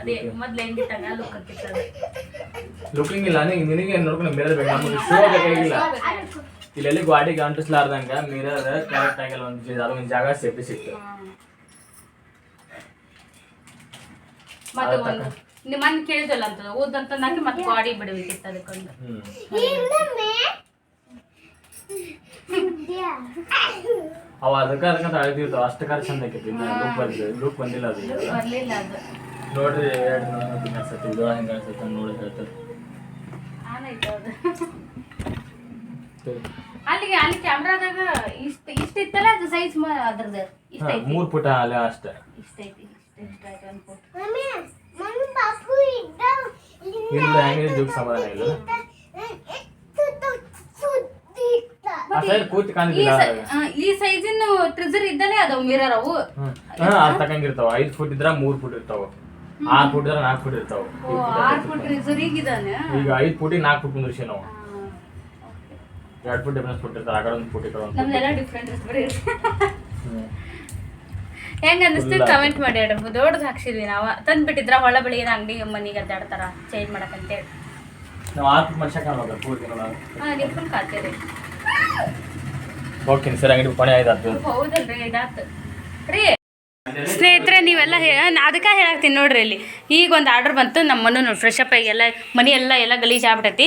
ಅದೇ ಮೊದ್ಲು ಹೆಂಗಿಟ್ಟಾಗ ಲುಕ್ ಹಾಕಿರ್ತದೆ ಲುಕಿಂಗ್ ಇಲ್ಲ ನಿಂಗೆ ನಿನಗೆ ನೋಡ್ಕೊಂಡು ಮಿರರ್ ಬೇಕು ನಮಗೆ ಶೋ ಬೇಕಾಗಿಲ್ಲ ಇಲ್ಲೆಲ್ಲಿ ಗ್ವಾಡಿ ಗಂಟಿಸ್ಲಾರ್ದಂಗ ಮಿರರ್ ಕರೆಕ್ಟ್ ಆಗಿಲ್ಲ ಒಂದು ಜಿ- ಅದು ಒಂದು ಜಾಗ ಸೇಫ್ಟಿ ಸಿಕ್ತು. ಮತ್ತೆ ಒಂದು ನಿಮ್ಮ ಕೇಳಿದಲ್ಲ ಅಂತ ಓದಂತ ನಂಗೆ ಮತ್ತೆ ಗಾಡಿ ಬಿಡಬೇಕಿತ್ತು ಅದಕ್ಕೊಂದು. ಅವ ಅದಕ್ಕೆ ಅದಕ್ಕಂತ ಅಳ್ತಿರ್ತಾವ ಅಷ್ಟಕ್ಕಾರ ಚಂದ ಆಕೈತಿ ಲುಕ್ ಬಂದಿಲ್ಲ ಲುಕ್ ಬಂದಿಲ್ಲ ಅದು. ಬರ್ಲಿಲ್ಲ ಅದು. ನೋಡ್ರಿ ಎರಡು ಅನ್ಸತ್ತೆ ಇದು ಹಿಂಗೆ ಅನ್ಸತ್ತೆ ನೋಡಿ ಹೇಳ್ತಾರೆ. ಅಲ್ಲಿಗೆ ಅಲ್ಲಿ ಕ್ಯಾಮ್ರಾದಾಗ ಇಷ್ಟ ಇಷ್ಟ ಇತ್ತಲ್ಲ ಅದು ಸೈಜ್ ಅದ್ರದ ಇಷ್ಟ ಐತಿ? ಮೂರು ಪುಟ ಅಲ್ಲ ಅಷ್ಟೇ. ಇಷ್ಟ ಐತಿ ಇಷ್ಟ ಇಷ್ಟ ಐತಿ ಅನ್ಕೊಟ್ಟು ಮಮ್ಮಿ ಮಮ್ಮಿ ಪಾಪು ಇದ್ದ ಇಲ್ಲ ಹೆಂಗೆ ಜೋಕ್ ಸಮಾಧಾನ ಇಲ್ಲ? ಈ ಸೈಜಿನ ಟ್ರಿಜರ್ ಇದ್ದಲೇ ಅದಾವ ಮಿರರ್ ಅವು. ಹಾ ಅದ್ ತಕಂಗಿರ್ತಾವ. ಐದ್ ಫುಟ್ ಇದ್ರ ಮೂರು ಫುಟ್ ಇರ್ತಾವ. ಆರ್ ಫುಟ್ ಇದ್ರೆ ನಾಲ್ಕು ಫುಟ್ ಇರ್ತಾವ. ಆರ್ ಫುಟ್ ಈಗ ಐದ್ ಫುಟಿಗೆ ನಾಲ್ಕು ಫುಟ್ ಕುಂದ್ರಿಸಿ ನಾವು. ಎರಡು ಫುಟ್ ಡಿಫ್ರೆನ್ಸ್ ಫುಟ್ ಇರ್ತಾರೆ ಆ ಕಡೆ ಒಂದು ಫುಟ್ ಈ ಕಡೆ ಒಂದು ನಮ್ದೆಲ್ಲ ಡಿಫ್ರೆಂಟ್ ಇರ್ತದೆ ಹೆಂಗ ಅನಿಸ್ತು? ಕಮೆಂಟ್ ಮಾಡಿ ಹೇಳ್ರಿ ದೊಡ್ಡದು ಹಾಕ್ಸಿದ್ವಿ ನಾವು. ತಂದ್ ಬಿಟ್ಟಿದ್ರ ಹೊಳ ಬೆಳಿಗ್ಗೆ ಅಂಗಡಿ ಮನಿಗೆ ಅಡ್ಡಾಡ್ತಾರ ಚೇಂಜ್ ಮಾಡಕಂತೇಳಿ ನಾವು ಆರು ಫುಟ್ ಮನುಷ್ಯ ಕಾಣೋದು ಪೂರ್ತಿ ನೋಡೋದು ಹಾ ನೀವು ಫುಲ್ ಕಾತೀರಿ ಓಕೆ ಸರ್ ಅಂಗಡಿ ಪಣೆ ಆಯ್ತು ಹೌದಲ್ರಿ ಇದಾತು ರೀ. ಸ್ನೇಹಿತರೆ, ನೀವೆಲ್ಲ ಅದಕ್ಕೆ ಹೇಳಾಕ್ತೀನಿ ನೋಡ್ರಿ ಇಲ್ಲಿ. ಈಗ ಒಂದು ಆರ್ಡರ್ ಬಂತು ನಮ್ಮ ನೋಡಿ ಫ್ರೆಶ್ ಅಪ್ ಆಗಿ ಎಲ್ಲ ಮನೆ ಎಲ್ಲ ಎಲ್ಲ ಗಲೀಜ್ ಆಗ್ಬಿಟ್ಟೈತಿ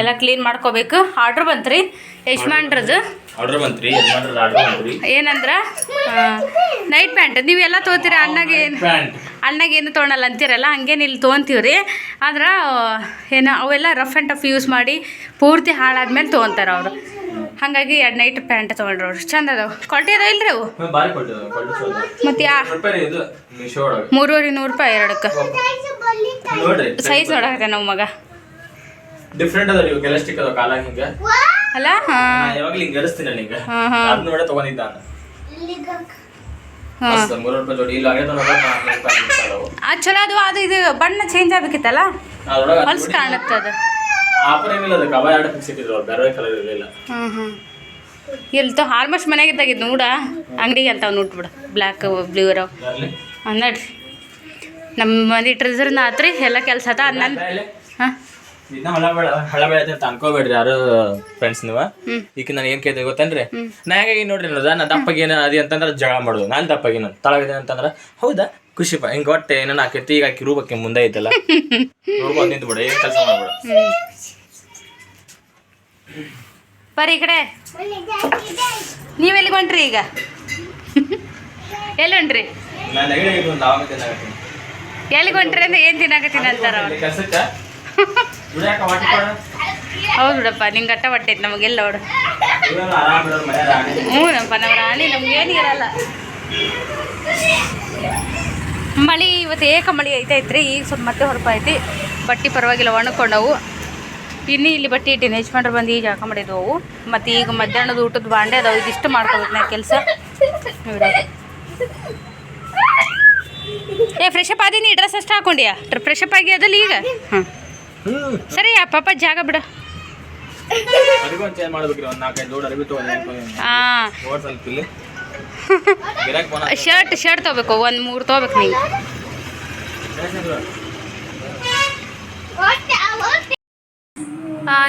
ಎಲ್ಲ ಕ್ಲೀನ್ ಮಾಡ್ಕೋಬೇಕು. ಆರ್ಡ್ರ್ ಬಂತು ರೀ ಯಜಮಾನ್ರದ್ದು ಆರ್ಡರ್ ಬಂತ್ರಿ ಯಜಮಾನ್ರದ್ದು ಆರ್ಡರ್ ಬಂತ್ರಿ ಏನಂದ್ರ? ನೈಟ್ ಪ್ಯಾಂಟ್ ನೀವೆಲ್ಲ ತೊಗೋತೀರಿ? ಅಣ್ಣಗೆ ಅಣ್ಣಗೆ ಏನು ತೊಗೊಳಲ್ಲ ಅಂತೀರಲ್ಲ ಹಂಗೇನು ಇಲ್ಲಿ ತೊಗೊಂತೀವಿ ರೀ ಆದ್ರೆ ಏನು ಅವೆಲ್ಲ ರಫ್ ಆ್ಯಂಡ್ ಟಫ್ ಯೂಸ್ ಮಾಡಿ ಪೂರ್ತಿ ಹಾಳಾದ್ಮೇಲೆ ತೊಗೊಂತಾರೆ ಅವರು. ಹಾಗಾಗಿ ಎರಡು ನೈಟ್ ಪ್ಯಾಂಟ್ ತೊಗೊಂಡ್ರು ಅವ್ರು. ಚಂದ ಅದಾವ. ಕ್ವಾಲಿಟಿ ಅದ ಇಲ್ರಿ ಅವು? ಮತ್ತೆ ಯಾ? ಮೂರುವರೆ ನೂರು ರೂಪಾಯಿ ಎರಡಕ್ಕೆ. ಸೈಜ್ ನೋಡಕತ್ತೆ ನಮ್ಮ ಮಗ. ಡಿಫ್ರೆಂಟ್ ಅದ ನೀವು ಕೆಲಾಸ್ಟಿಕ್ ಅದ ಕಾಲ ಹಿಂಗ. ಅಲ್ಲ? ಹಾಂ. ಯಾವಾಗಲೂ ಹಿಂಗ ಹಾ, ಹಾ. ಅದ್ ನೋಡ ತಗೊಂಡಿದ್ದ ನಾನು. ಹಾಂ. ಮಸ್ತ್ ಮೂರು ರೂಪಾಯಿ ಜೋಡಿ ಇಲ್ಲ ಆಗೈತೆ ನೋಡ ಅದು ಚಲೋ ಅದು ಅದು ಇದು ಬಣ್ಣ ಚೇಂಜ್ ಆಗ್ಬೇಕಿತ್ತಲ್ಲ? ಅದ್ರೊಳಗೆ ಹೊಲ್ಸ್ ಕಾಣುತ್ತೆ ಅದು. ಆಫರ್ ಏನಿಲ್ಲ ಅದಕ್ಕೆ ಅವ ಎರಡು ಫಿಕ್ಸ್ ಇಟ್ಟಿದ್ರು ಅವ್ರು ಬೇರೆ ಕಲರ್ ಇರಲಿಲ್ಲ. ಹ್ಞೂ ಹ್ಞೂ ಎಲ್ತೋ ಆಲ್ಮೋಸ್ಟ್ ಮನೆಗೆ ಇದ್ದಾಗಿದ್ದು ನೋಡ. ಅಂಗಡಿಗೆ ಅಂತಾವ್ ನೋಡ್ಬಿಡು ಬ್ಲ್ಯಾಕ್ ಬ್ಲೂ ಅದಾವ ನೋಡ್ರಿ. ನಮ್ಮ ಮಂದಿ ಟ್ರೆಸರ್ನ ಆತ್ರಿ ಎಲ್ಲ ಕೆಲಸ ಅದ. ನನ್ನ ಇದನ್ನ ಹಳ ಬೆಳ ಹಳ ಬೆಳೆದ ಅಂತ ಅನ್ಕೋಬೇಡ್ರಿ ಯಾರು ಫ್ರೆಂಡ್ಸ್ ನೀವು. ಈಗ ನಾನು ಏನ್ ಕೇಳ್ತೀವಿ ಗೊತ್ತೇನ್ರಿ? ನಾ ಹೇಗೆ ನೋಡ್ರಿ ನೋಡ ನಾ ದಪ್ಪಗೇನ ಅದಿ ಅಂತಂದ್ರೆ ಜಗಳ ಮಾಡೋದು ನಾನು ದಪ್ಪಗೇನ ತಳಗಿದೆ ಅಂತಂದ್ರೆ ಹೌದಾ? ಖುಷಿ ಪಾ ಹಿಂಗೆ ಹೊಟ್ಟೆ ಏನೋ ಆಕೈತಿ ಈಗ ಆಕಿ ರೂಪಕ್ಕೆ ಮುಂದೆ ಐತಲ್ಲ. ನೋಡ್ಬೋದು ನಿಂತು ಬಿಡ ಏನ್ ಕೆಲಸ ಮಾಡ್ಬಿಡ. ಬರೀ ಈ ಕಡೆ. ನೀವೆಲ್ಲಿ ಹೊಂಟ್ರಿ ಈಗ? ಎಲ್ಲಿ ಹೊಂಟ್ರಿ? ಎಲ್ಲಿಗೆ ಹೊಂಟ್ರಿ ಅಂದ್ರೆ ಏನು ತಿನ್ನಾಕತ್ತೀನಿ ಅಂತಾರ ಅವ್ರು? ಹೌದು ಬಿಡಪ್ಪ ನಿಂಗೆ ಗಟ್ಟ ಹೊಟ್ಟೈತೆ ನಮಗೆಲ್ಲ ನೋಡು. ಹ್ಞೂ ನಮ್ಮಪ್ಪ ನಮ್ಮ ರಾಣಿ ನಮ್ಗೇನು ಇರಲ್ಲ. ಮಳಿ ಇವತ್ತು ಏಕ ಮಳಿ ಐತೈತ್ರಿ ಈಗ ಸ್ವಲ್ಪ ಮತ್ತೆ ಹೊರಪೈತಿ ಬಟ್ಟೆ ಪರವಾಗಿಲ್ಲ ಒಣಕೊಂಡವು. ಇನ್ನು ಇಲ್ಲಿ ಬಟ್ಟೆ ಇಟ್ಟಿನಿ ಯಜಮಾನ್ರು ಬಂದು ಈಗ ಮಾಡಿದ್ವು ಮತ್ತು ಈಗ ಮಧ್ಯಾಹ್ನದ ಊಟದ ಬಾಂಡೆ ಅದಾವು ಇದಿಷ್ಟು ಮಾಡ್ಕೋಬೇಕು ನಾ ಕೆಲಸ. ಏ ಫ್ರೆಶ್ ಅಪ್ ಆದೀನಿ ಡ್ರೆಸ್ ಅಷ್ಟು ಹಾಕೊಂಡಿಯಾ? ಫ್ರೆಶ್ ಅಪ್ ಆಗಿ ಅದಲ್ಲ ಈಗ? ಹಾಂ ಸರಿ ಆ ಪಾಪ ಜಾಗ ಬಿಡು. ಶರ್ಟ್ ಶರ್ಟ್ ತಗೋಬೇಕು. ಒಂದು ಮೂರು ತಗೋಬೇಕು ನೀವು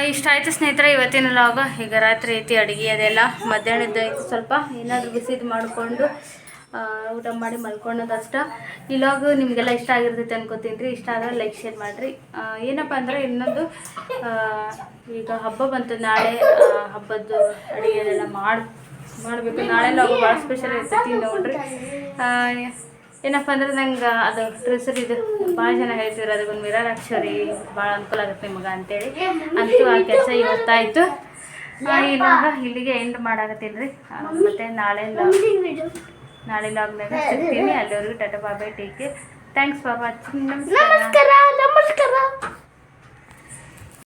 ಇಷ್ಟ ಆಯ್ತು ಸ್ನೇಹಿತರೆ ಇವತ್ತಿನ ಲಾಗ ಈಗ ರಾತ್ರಿ ಐತಿ ಅಡಿಗೆ ಅದೆಲ್ಲ. ಮಧ್ಯಾಹ್ನದ ಐತಿ ಸ್ವಲ್ಪ. ಏನಾದರೂ ಬಿಸಿದು ಮಾಡಿಕೊಂಡು ಊಟ ಮಾಡಿ ಮಲ್ಕೊಳ್ಳೋದಷ್ಟ ಅಷ್ಟೇ ಲಾಗ್ ನಿಮಗೆಲ್ಲ ಇಷ್ಟ ಆಗಿರ್ತೈತೆ ಅನ್ಕೋತೀನಿ ರೀ. ಇಷ್ಟ ಆದರೆ ಲೈಕ್ ಶೇರ್ ಮಾಡಿರಿ. ಏನಪ್ಪ ಅಂದ್ರೆ ಇನ್ನೊಂದು ಈಗ ಹಬ್ಬ ಬಂತು. ನಾಳೆ ಹಬ್ಬದ ಹಬ್ಬದ್ದು ಅಡುಗೆ ಅದೆಲ್ಲ ಮಾಡಿ, ಮಾಡಬೇಕು. ನಾಳೆ ನಾವು ಭಾಳ ಸ್ಪೆಷಲ್ ಇರ್ತೈತಿ ನೋಡ್ರಿ. ಏನಪ್ಪ ಅಂದ್ರೆ ನಂಗೆ ಅದು ಟ್ರೆಸರ್ ಇದು ಭಾಳ ಜನ ಹೇಳ್ತಿದ್ರು ಅದಕ್ಕೊಂದು ಮಿರರ್ ಹಾಕ್ಸೋರಿ. ಭಾಳ ಅನುಕೂಲ ಆಗುತ್ತೆ ನಿಮಗೆ ಅಂತೇಳಿ. ಅಂತೂ ಆ ಕೆಲಸ ಇವತ್ತಾಯಿತು. ಇವಾಗ ಇಲ್ಲಿಗೆ ಎಂಡ್ ಮಾಡಾಕತ್ತೀನಿ ರೀ. ಮತ್ತು ನಾಳೆ ನಾಳೆ ಲಾಗ್ನಾಗ ಸಿಗ್ತೀನಿ ಅಲ್ಲಿವರೆಗೂ Tata bye-bye take thanks for watching ನಮಸ್ಕಾರ ನಮಸ್ಕಾರ ನಮಸ್ಕಾರ